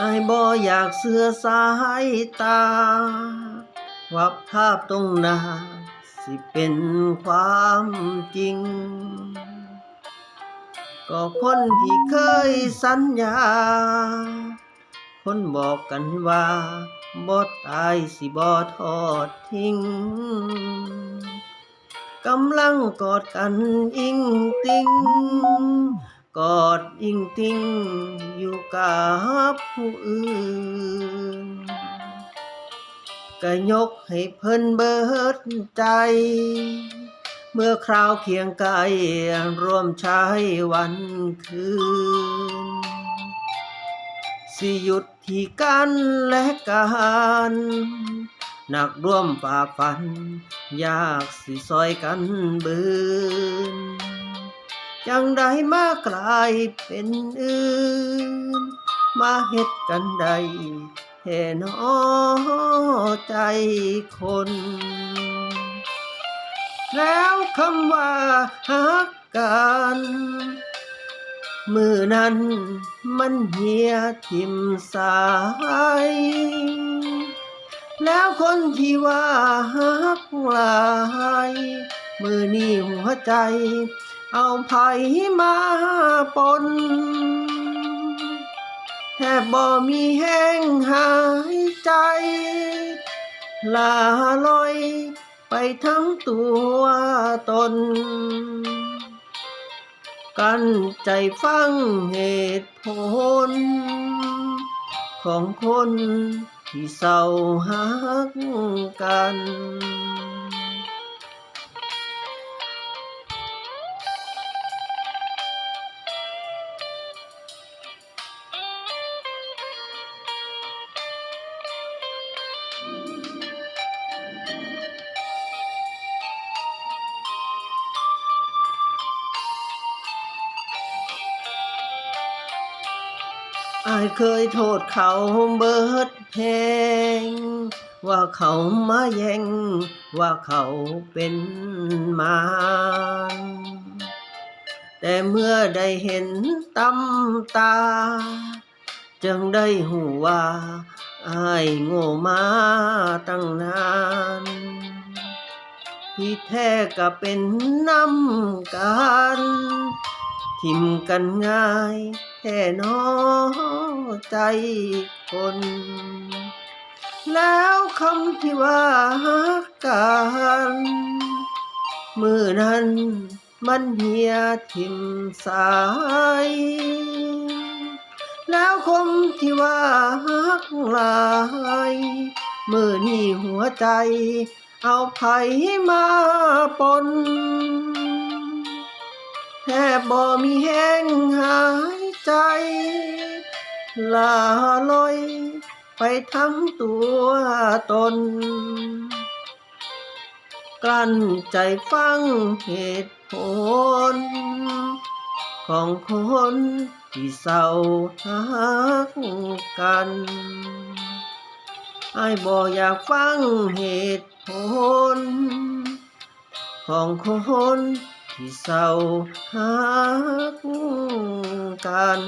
อายบ่อยากเสือสายตาว่าภาพตรงหน้า สิเป็นความจริง ก็คนที่เคยสัญญา คนบอกกันว่าบ่ตายสิบ่ทอดทิ้งกำลังกอดกันอิงติง กอดอิงติ้งอยู่กับผู้อื่นก็ยกให้เพิ่นเบิดใจ เมื่อคราวเคียงไกลร่วมใช้วันคืน สิหยุดที่กันและกันหนักร่วมฝ่าฟัน ยากสิซอยกันเบืน จังใดมากลายเป็นอื่น มาเฮ็ดกันใดแท่นอใจคน แล้วคำว่าฮักกันมือนั้นมันเหียทิมสาย แล้วคนที่ว่าฮักลาย มือนี้หัวใจ เอาไผมาปนแทบบ่มีแห้งหายใจ ลาลอยไปทั้งตัวตน กันใจฟังเหตุผล ของคนที่เศร้าหักกัน อายเคยโทษเขาเบิดแหงว่าเขามาแย่ง ว่าเขาเป็นมารแต่เมื่อได้เห็นตำตา จึงได้หูว่า อายโง่มาตั้งนาน ที่แท้ก็เป็นน้ำกันทิมกันง่ายแท่นอใจคน แล้วคำที่ว่าฮักกันมือนั้นมันเหียทิมสาย แล้วคมที่ว่า หัวใจ เอาไผมาปน แทบบ่มีแห้งหายใจ ลาลอย ไปทั้งตัวตน กลั้นใจฟังเหตุผล ของคนที่เศร้าหักกัน ไอ้บ่อยากฟังเหตุผล ของคนที่เศร้าหักกัน